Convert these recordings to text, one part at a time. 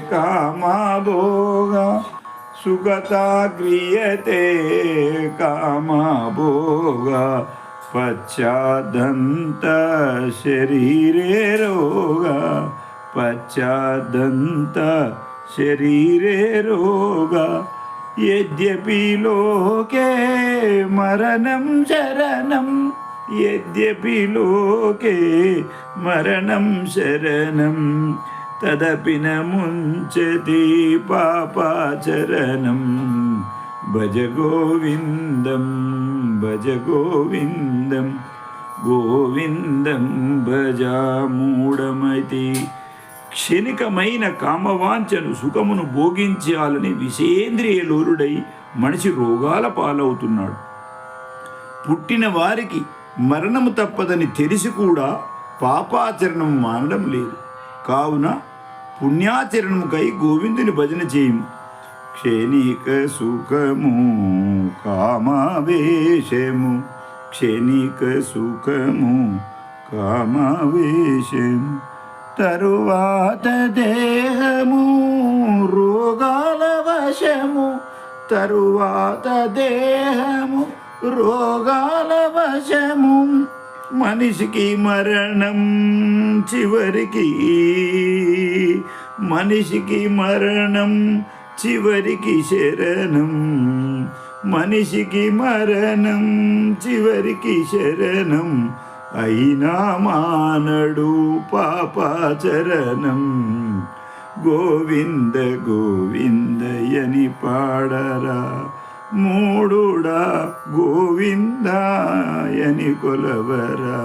कामभोग सुगता क्रियते कामभोग पश्चादन्त शरीरे रोग, पश्चादन्त शरीरे रोग। यद्यपि लोके मरणं शरणं, यद्यपि लोके मरणं शरणं। తదపిన ముంచతి పాపాచరణం భజ గోవిందం భజ గోవిందం. గోవిందం భజామూఢమతి. క్షణికమైన కామవాంఛను సుఖమును భోగించాలని విషేంద్రియ లోరుడై మనిషి రోగాల పాలవుతున్నాడు. పుట్టిన వారికి మరణము తప్పదని తెలిసి కూడా పాపాచరణం మానడం లేదు. కావున పుణ్యాచరణముకై గోవిందుని భజన చేయము. క్షణిక సుఖము కామావేశము. క్షణిక సుఖము కామావేశము. తరువాత దేహము రోగాల వశము. తరువాత దేహము రోగాల వశము. మనిషికి మరణం చివరికి మనిషికి మరణం చివరికి శరణం మనిషికి మరణం చివరికి శరణం అయినా మానడు పాపాచరణం గోవింద గోవిందయని పాడరా మూడుడా గోవిందాయని కొలవరా.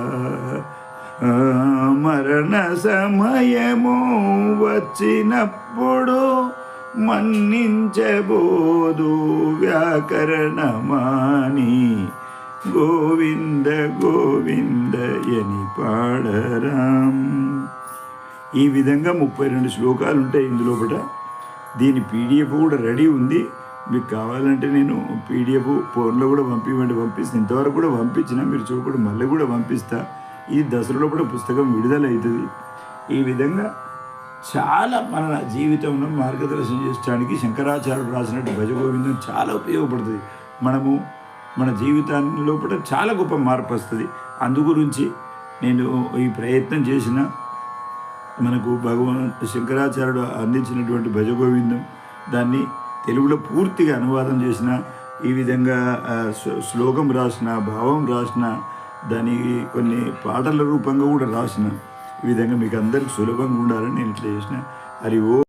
మరణ సమయము వచ్చినప్పుడు మన్నించబోదు వ్యాకరణమాని. గోవింద గోవిందయని పాడరాం. ఈ విధంగా ముప్పై రెండు శ్లోకాలు ఉంటాయి ఇందులోపట దీని పీడిఎఫ్ కూడా రెడీ ఉంది. మీకు కావాలంటే నేను పీడిఎఫ్ ఫోన్లో కూడా పంపించమంటే పంపిస్తాను ఇంతవరకు కూడా పంపించిన మీరు చూడకుండా మళ్ళీ కూడా పంపిస్తా. ఈ దసరాలో కూడా పుస్తకం విడుదల అవుతుంది ఈ విధంగా చాలా మన జీవితంలో మార్గదర్శనం చేయడానికి శంకరాచార్యుడు రాసినట్టు భజగోవిందం చాలా ఉపయోగపడుతుంది. మనము మన జీవితాన్ని లోపల చాలా గొప్ప మార్పు వస్తుంది. అందు గురించి నేను ఈ ప్రయత్నం చేసిన మనకు భగవాన్ శంకరాచార్యుడు అందించినటువంటి భజగోవిందం దాన్ని తెలుగులో పూర్తిగా అనువాదం చేసిన ఈ విధంగా శ్లోకం రాసిన భావం రాసిన దాని కొన్ని పాటల రూపంగా కూడా రాసిన ఈ విధంగా మీకు అందరికి సులభంగా ఉండాలని నేను ఇట్లా చేసిన హరి ఓ